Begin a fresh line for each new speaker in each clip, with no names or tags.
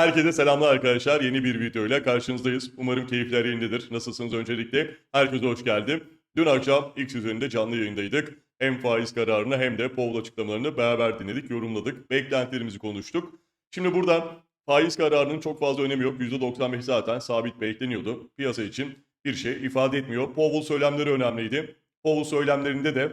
Herkese selamlar arkadaşlar. Yeni bir videoyla karşınızdayız. Umarım keyifler yerindedir. Nasılsınız öncelikle? Herkese hoş geldi. Dün akşam X üzerinde canlı yayındaydık. Hem faiz kararını hem de Powell açıklamalarını beraber dinledik, yorumladık. Beklentilerimizi konuştuk. Şimdi buradan faiz kararının çok fazla önemi yok. %95 zaten sabit bekleniyordu. Piyasa için bir şey ifade etmiyor. Powell söylemleri önemliydi. Powell söylemlerinde de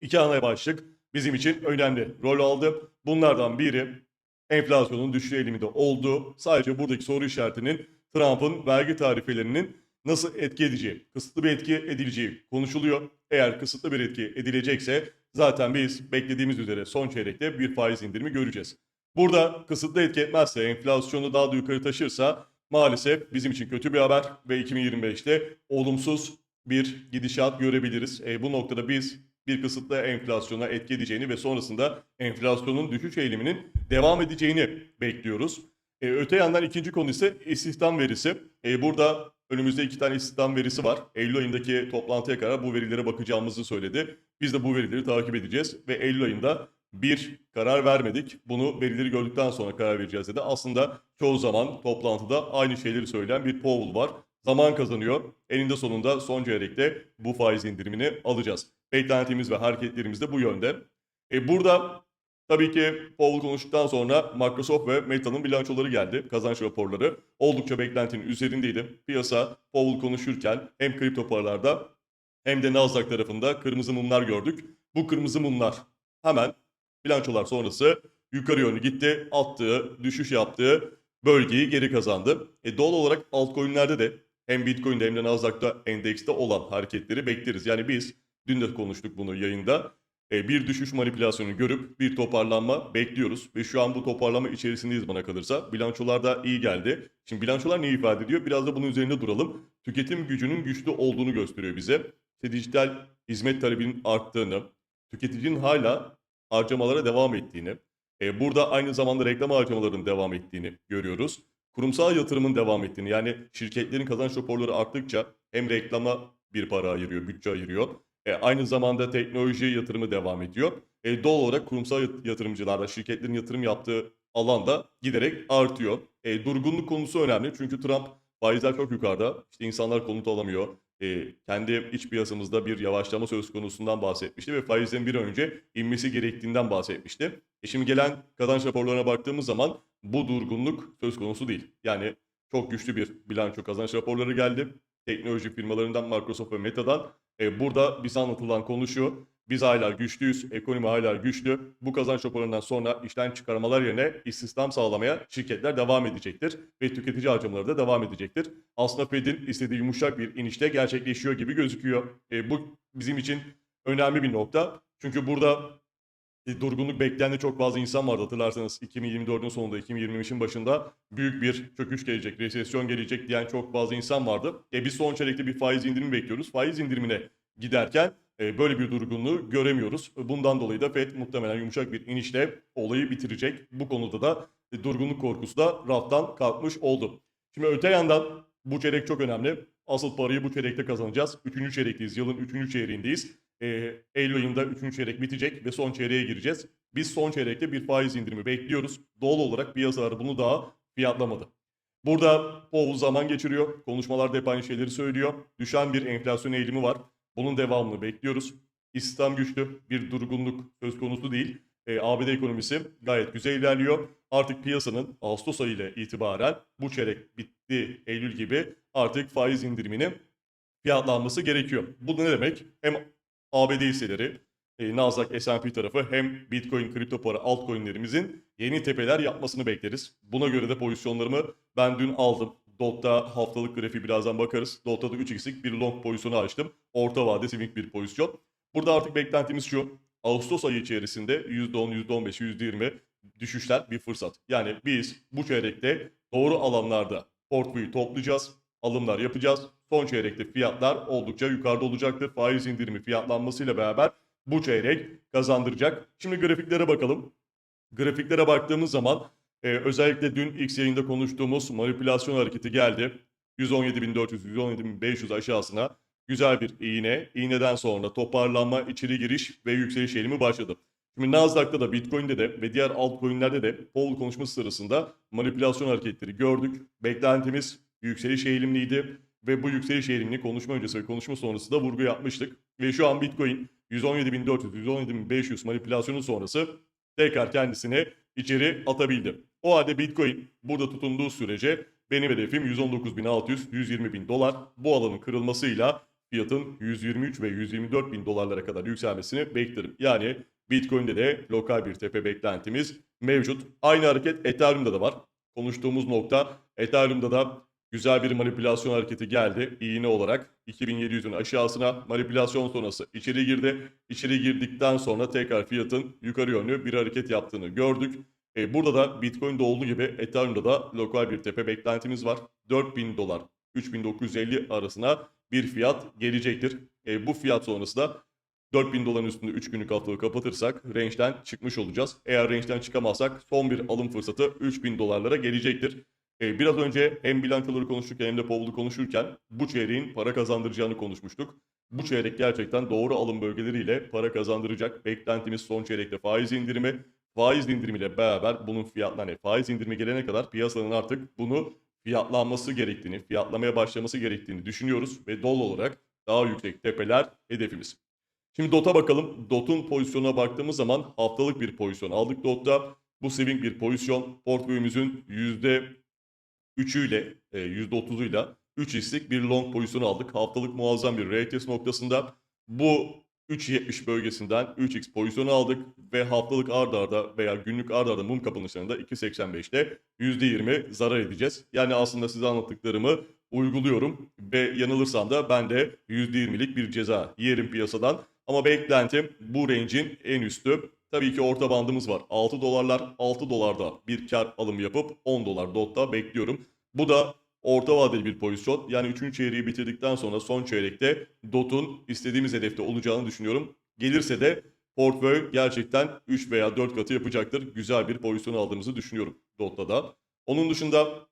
iki ana başlık bizim için önemli rol aldı. Bunlardan biri enflasyonun düşüşü eğiliminde olduğu, sadece buradaki soru işaretinin Trump'ın vergi tarifelerinin nasıl etki edeceği, kısıtlı bir etki edileceği konuşuluyor. Eğer kısıtlı bir etki edilecekse zaten biz beklediğimiz üzere son çeyrekte bir faiz indirimi göreceğiz. Burada kısıtlı etki etmezse, enflasyonu daha da yukarı taşırsa maalesef bizim için kötü bir haber ve 2025'te olumsuz bir gidişat görebiliriz. E, bu noktada biz bir kısıtlı enflasyona etki edeceğini ve sonrasında enflasyonun düşüş eğiliminin devam edeceğini bekliyoruz. E, öte yandan ikinci konu ise istihdam verisi. E, burada önümüzde iki tane istihdam verisi var. Eylül ayındaki toplantıya kadar bu verilere bakacağımızı söyledi. Biz de bu verileri takip edeceğiz ve Eylül ayında bir karar vermedik. Bunu verileri gördükten sonra karar vereceğiz dedi. Aslında çoğu zaman toplantıda aynı şeyleri söyleyen bir Powell var. Zaman kazanıyor. Eninde sonunda son çeyrekte bu faiz indirimini alacağız. Beklentimiz ve hareketlerimiz de bu yönde. E burada tabii ki Powell konuştuktan sonra Microsoft ve Meta'nın bilançoları geldi. Kazanç raporları oldukça beklentinin üzerindeydi. Piyasa Powell konuşurken hem kripto paralarda hem de Nasdaq tarafında kırmızı mumlar gördük. Bu kırmızı mumlar hemen bilançolar sonrası yukarı yönlü gitti. Attığı, düşüş yaptığı bölgeyi geri kazandı. E doğal olarak altcoin'lerde de hem Bitcoin'de hem de Nasdaq'ta endekste olan hareketleri bekleriz. Yani biz dün de konuştuk bunu yayında. E, bir düşüş manipülasyonu görüp bir toparlanma bekliyoruz. Ve şu an bu toparlama içerisindeyiz bana kalırsa. Bilançolar da iyi geldi. Şimdi bilançolar ne ifade ediyor? Biraz da bunun üzerinde duralım. Tüketim gücünün güçlü olduğunu gösteriyor bize. İşte dijital hizmet talebinin arttığını, tüketicinin hala harcamalara devam ettiğini, e, burada aynı zamanda reklam harcamalarının devam ettiğini görüyoruz. Kurumsal yatırımın devam ettiğini yani şirketlerin kazanç raporları arttıkça hem reklama bir para ayırıyor, bütçe ayırıyor. E, aynı zamanda teknoloji yatırımı devam ediyor. E, doğal olarak kurumsal yat- yatırımcılarla şirketlerin yatırım yaptığı alanda giderek artıyor. E, durgunluk konusu önemli çünkü Trump faizler çok yukarıda. İşte insanlar konut alamıyor. E, kendi iç piyasamızda bir yavaşlama söz konusundan bahsetmişti ve faizlerin bir önce inmesi gerektiğinden bahsetmişti. E şimdi gelen kazanç raporlarına baktığımız zaman bu durgunluk söz konusu değil. Yani çok güçlü bir bilanço kazanç raporları geldi. Teknoloji firmalarından Microsoft ve Meta'dan. E, burada bize anlatılan konu şu. Biz hala güçlüyüz, ekonomi hala güçlü. Bu kazanç raporlarından sonra işten çıkarmalar yerine istihdam sağlamaya şirketler devam edecektir. Ve tüketici harcamaları da devam edecektir. Aslında Fed'in istediği yumuşak bir inişte gerçekleşiyor gibi gözüküyor. E, bu bizim için önemli bir nokta. Çünkü burada e, durgunluk bekleyen çok fazla insan vardı hatırlarsanız 2024'ün sonunda 2025'in başında büyük bir çöküş gelecek, resesyon gelecek diyen çok fazla insan vardı. E biz son çeyrekte bir faiz indirimi bekliyoruz. Faiz indirimine giderken e, böyle bir durgunluğu göremiyoruz. Bundan dolayı da FED muhtemelen yumuşak bir inişle olayı bitirecek. Bu konuda da e, durgunluk korkusu da raftan kalkmış oldu. Şimdi öte yandan bu çeyrek çok önemli. Asıl parayı bu çeyrekte kazanacağız. Üçüncü çeyrekteyiz. Yılın üçüncü çeyreğindeyiz. E, Eylül ayında üçüncü çeyrek bitecek ve son çeyreğe gireceğiz. Biz son çeyrekte bir faiz indirimi bekliyoruz. Doğal olarak piyasalar bunu daha fiyatlamadı. Burada Powell zaman geçiriyor. Konuşmalarda hep aynı şeyleri söylüyor. Düşen bir enflasyon eğilimi var. Bunun devamını bekliyoruz. İstihdam güçlü bir durgunluk söz konusu değil. E, ABD ekonomisi gayet güzel ilerliyor. Artık piyasanın Ağustos ayı ile itibaren bu çeyrek bitti Eylül gibi artık faiz indiriminin fiyatlanması gerekiyor. Bu ne demek? Hem ABD hisseleri, e, Nasdaq, S&P tarafı hem Bitcoin, kripto para altcoin'lerimizin yeni tepeler yapmasını bekleriz. Buna göre de pozisyonlarımı ben dün aldım. Dot'ta haftalık grafiği birazdan bakarız. Dot'ta da 3x'lik bir long pozisyonu açtım. Orta vade swing bir pozisyon. Burada artık beklentimiz şu. Ağustos ayı içerisinde %10, %15, %20 düşüşler bir fırsat. Yani biz bu çeyrekte doğru alanlarda portföyü toplayacağız. Alımlar yapacağız. Son çeyrekte fiyatlar oldukça yukarıda olacaktır. Faiz indirimi fiyatlanmasıyla beraber bu çeyrek kazandıracak. Şimdi grafiklere bakalım. Grafiklere baktığımız zaman e, özellikle dün X yayında konuştuğumuz manipülasyon hareketi geldi. 117.400, 117.500 aşağısına güzel bir iğne. İğneden sonra toparlanma, içeri giriş ve yükseliş eğilimi başladı. Şimdi Nasdaq'ta da Bitcoin'de de ve diğer altcoin'lerde de Powell konuşması sırasında manipülasyon hareketleri gördük. Beklentimiz yükseliş eğilimliydi ve bu yükseliş eğilimini konuşma öncesi ve konuşma sonrası da vurgu yapmıştık. Ve şu an Bitcoin 117.400, 117.500 manipülasyonu sonrası tekrar kendisini içeri atabildi. O halde Bitcoin burada tutunduğu sürece benim hedefim 119.600, 120.000 dolar. Bu alanın kırılmasıyla fiyatın 123 ve 124 bin dolarlara kadar yükselmesini beklerim. Yani Bitcoin'de de lokal bir tepe beklentimiz mevcut. Aynı hareket Ethereum'da da var. Konuştuğumuz nokta Ethereum'da da güzel bir manipülasyon hareketi geldi. İğne olarak 2700'ün aşağısına manipülasyon sonrası içeri girdi. İçeri girdikten sonra tekrar fiyatın yukarı yönlü bir hareket yaptığını gördük. E, burada da Bitcoin'de olduğu gibi Ethereum'da da lokal bir tepe beklentimiz var. 4000 dolar 3950 arasına bir fiyat gelecektir. E, bu fiyat sonrası da 4000 doların üstünde 3 günlük haftalığı kapatırsak range'den çıkmış olacağız. Eğer range'den çıkamazsak son bir alım fırsatı 3000 dolarlara gelecektir. E, biraz önce hem bilançoları konuşurken hem de Powell'u konuşurken bu çeyreğin para kazandıracağını konuşmuştuk. Bu çeyrek gerçekten doğru alım bölgeleriyle para kazandıracak. Beklentimiz son çeyrekte faiz indirimi. Faiz indirimiyle beraber bunun fiyatlarına faiz indirimi gelene kadar piyasanın artık bunu fiyatlanması gerektiğini, fiyatlamaya başlaması gerektiğini düşünüyoruz ve dol olarak daha yüksek tepeler hedefimiz. Şimdi DOT'a bakalım. DOT'un pozisyonuna baktığımız zaman haftalık bir pozisyon aldık DOT'ta. Bu swing bir pozisyon. Portföyümüzün %3'üyle, e, %30'uyla 3 x'lik bir long pozisyonu aldık. Haftalık muazzam bir retest noktasında. Bu 3.70 bölgesinden 3x pozisyonu aldık ve haftalık ard arda veya günlük ard arda mum kapanışlarında 2.85'te %20 zarar edeceğiz. Yani aslında size anlattıklarımı uyguluyorum ve yanılırsam da ben de %20'lik bir ceza yerim piyasadan. Ama beklentim bu range'in en üstü. Tabii ki orta bandımız var. 6 dolarlar 6 dolarda bir kar alım yapıp 10 dolar dotta bekliyorum. Bu da orta vadeli bir pozisyon. Yani 3. çeyreği bitirdikten sonra son çeyrekte DOT'un istediğimiz hedefte olacağını düşünüyorum. Gelirse de portföy gerçekten 3 veya 4 katı yapacaktır. Güzel bir pozisyon aldığımızı düşünüyorum DOT'ta da. Onun dışında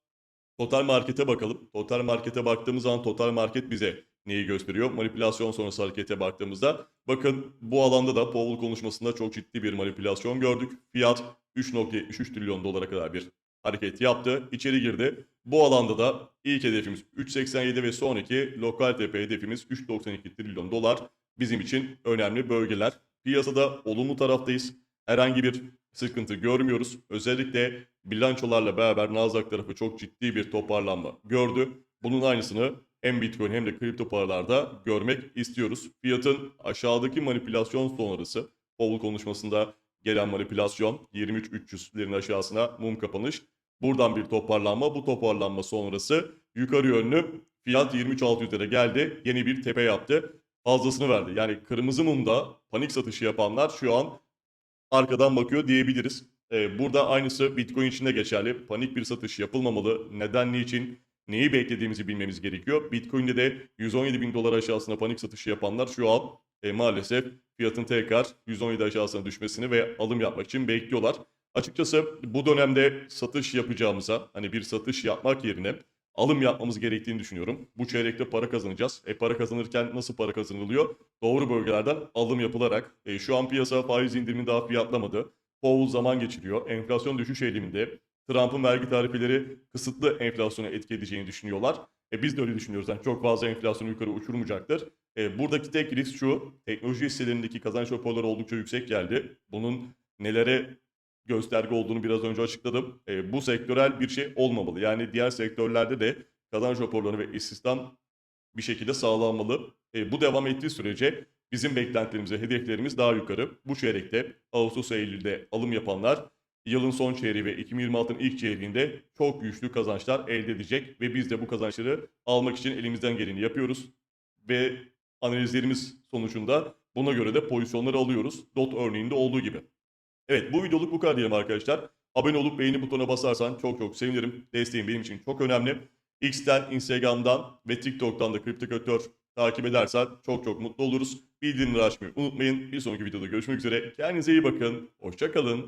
Total Market'e bakalım. Total Market'e baktığımız zaman Total Market bize neyi gösteriyor? Manipülasyon sonrası harekete baktığımızda bakın bu alanda da Powell konuşmasında çok ciddi bir manipülasyon gördük. Fiyat 3.73 trilyon dolara kadar bir hareket yaptı. İçeri girdi. Bu alanda da ilk hedefimiz 3.87 ve sonraki lokal tepe hedefimiz 3.92 trilyon dolar bizim için önemli bölgeler. Piyasada olumlu taraftayız. Herhangi bir sıkıntı görmüyoruz. Özellikle bilançolarla beraber Nasdaq tarafı çok ciddi bir toparlanma gördü. Bunun aynısını hem Bitcoin hem de kripto paralarda görmek istiyoruz. Fiyatın aşağıdaki manipülasyon sonrası Powell konuşmasında gelen manipülasyon 23.300'lerin aşağısına mum kapanış. Buradan bir toparlanma. Bu toparlanma sonrası yukarı yönlü fiyat 23.600'lere geldi. Yeni bir tepe yaptı. Fazlasını verdi. Yani kırmızı mumda panik satışı yapanlar şu an arkadan bakıyor diyebiliriz. Ee, burada aynısı Bitcoin için de geçerli. Panik bir satış yapılmamalı. Neden, niçin, neyi beklediğimizi bilmemiz gerekiyor. Bitcoin'de de 117 bin dolar aşağısına panik satışı yapanlar şu an e, maalesef fiyatın tekrar 117 aşağısına düşmesini ve alım yapmak için bekliyorlar. Açıkçası bu dönemde satış yapacağımıza hani bir satış yapmak yerine alım yapmamız gerektiğini düşünüyorum. Bu çeyrekte para kazanacağız. E para kazanırken nasıl para kazanılıyor? Doğru bölgelerden alım yapılarak. E, şu an piyasa faiz indirimini daha fiyatlamadı. Powell zaman geçiriyor. Enflasyon düşüş eğiliminde. Trump'ın vergi tarifeleri kısıtlı enflasyona etki edeceğini düşünüyorlar. E biz de öyle düşünüyoruz. Yani çok fazla enflasyonu yukarı uçurmayacaktır. E, buradaki tek risk şu. Teknoloji hisselerindeki kazanç raporları oldukça yüksek geldi. Bunun nelere gösterge olduğunu biraz önce açıkladım. E, bu sektörel bir şey olmamalı. Yani diğer sektörlerde de kazanç raporları ve istihdam bir şekilde sağlanmalı. E, bu devam ettiği sürece bizim beklentilerimize, hedeflerimiz daha yukarı. Bu çeyrekte Ağustos Eylül'de alım yapanlar yılın son çeyreği ve 2026'ın ilk çeyreğinde çok güçlü kazançlar elde edecek ve biz de bu kazançları almak için elimizden geleni yapıyoruz ve analizlerimiz sonucunda buna göre de pozisyonları alıyoruz. DOT örneğinde olduğu gibi. Evet bu videoluk bu kadar diyelim arkadaşlar. Abone olup beğeni butonuna basarsan çok çok sevinirim. Desteğin benim için çok önemli. X'ten, Instagram'dan ve TikTok'tan da Kriptokötör takip edersen çok çok mutlu oluruz. Bildirimleri açmayı unutmayın. Bir sonraki videoda görüşmek üzere. Kendinize iyi bakın. Hoşçakalın.